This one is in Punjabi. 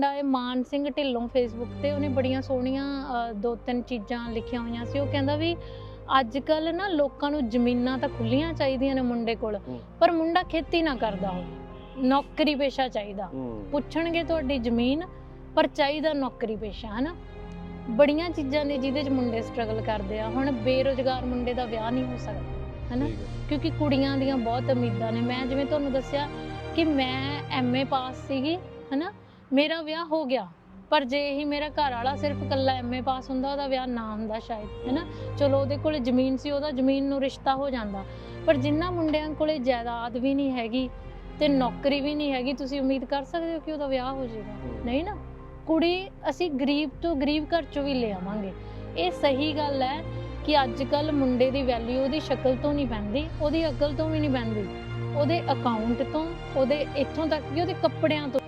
ਮੁੰਡਾ ਇਹ ਮਾਨ ਸਿੰਘ ਢਿੱਲੋਂ ਫੇਸਬੁੱਕ ਤੇ ਉਹਨੇ ਬੜੀਆਂ ਸੋਹਣੀਆਂ ਦੋ ਤਿੰਨ ਚੀਜ਼ਾਂ ਲਿਖੀਆਂ ਹੋਈਆਂ ਸੀ। ਉਹ ਕਹਿੰਦਾ ਵੀ ਅੱਜ ਕੱਲ ਨਾ ਲੋਕਾਂ ਨੂੰ ਜ਼ਮੀਨਾਂ ਤਾਂ ਖੁੱਲੀਆਂ ਚਾਹੀਦੀਆਂ ਨੇ ਮੁੰਡੇ ਕੋਲ ਹੂੰ। ਪਰ ਮੁੰਡਾ ਖੇਤੀ ਨਾ ਕਰਦਾ ਨੌਕਰੀ ਪੇਸ਼ਾ ਚਾਹੀਦਾ। ਹੂੰ। ਪੁੱਛਣਗੇ ਤੁਹਾਡੀ ਜ਼ਮੀਨ ਪਰ ਚਾਹੀਦਾ ਨੌਕਰੀ ਪੇਸ਼ਾ ਹਨਾ? ਬੜੀਆਂ ਚੀਜ਼ਾਂ ਨੇ ਜਿਹਦੇ 'ਚ ਮੁੰਡੇ ਸਟਰਗਲ ਕਰਦੇ ਆ। ਹੁਣ ਬੇਰੋਜ਼ਗਾਰ ਮੁੰਡੇ ਦਾ ਵਿਆਹ ਨਹੀਂ ਹੋ ਸਕਦਾ ਹਨਾ? ਹੈ। ਕਿਉਂਕਿ ਕੁੜੀਆਂ ਦੀਆਂ ਬਹੁਤ ਉਮੀਦਾਂ ਨੇ। ਮੈਂ ਜਿਵੇਂ ਤੁਹਾਨੂੰ ਦੱਸਿਆ ਕਿ ਮੈਂ ਐਮਏ ਪਾਸ ਸੀਗੀ ਹਨਾ? ਮੇਰਾ ਵਿਆਹ ਹੋ ਗਿਆ। ਪਰ ਜੇ ਹੀ ਮੇਰਾ ਘਰ ਵਾਲਾ ਸਿਰਫ ਇਕੱਲਾ ਐਮਏ ਪਾਸ ਹੁੰਦਾ, ਉਹਦਾ ਵਿਆਹ ਨਾ ਹੁੰਦਾ ਸ਼ਾਇਦ ਹੈਨਾ ਚਲੋ, ਉਹਦੇ ਕੋਲ ਜ਼ਮੀਨ ਸੀ, ਉਹਦਾ ਜ਼ਮੀਨ ਨੂੰ ਰਿਸ਼ਤਾ ਹੋ ਜਾਂਦਾ। ਪਰ ਜਿੰਨਾ ਮੁੰਡਿਆਂ ਕੋਲੇ ਜਾਇਦਾਦ ਵੀ ਨਹੀਂ ਹੈਗੀ ਤੇ ਨੌਕਰੀ ਵੀ ਨਹੀਂ ਹੈਗੀ, ਤੁਸੀਂ ਉਮੀਦ ਕਰ ਸਕਦੇ ਹੋ ਕਿ ਉਹਦਾ ਵਿਆਹ ਹੋ ਜਾਏਗਾ? ਨਹੀਂ ਨਾ? ਕੁੜੀ ਅਸੀਂ ਗਰੀਬ ਤੋਂ ਗਰੀਬ ਘਰ ਚੋਂ ਵੀ ਲੈ ਆਵਾਂਗੇ। ਇਹ ਸਹੀ ਗੱਲ ਹੈ ਕਿ ਅੱਜ ਕੱਲ ਮੁੰਡੇ ਦੀ ਵੈਲਿਊ ਉਹਦੀ ਸ਼ਕਲ ਤੋਂ ਨਹੀਂ ਪੈਂਦੀ, ਉਹਦੀ ਅਕਲ ਤੋਂ ਵੀ ਨਹੀਂ ਪੈਂਦੀ। ਉਹਦੇ ਅਕਾਊਂਟ ਤੋਂ, ਉਹਦੇ ਇੱਥੋਂ ਤੱਕ ਕਿ ਉਹਦੇ ਕੱਪੜਿਆਂ ਤੋਂ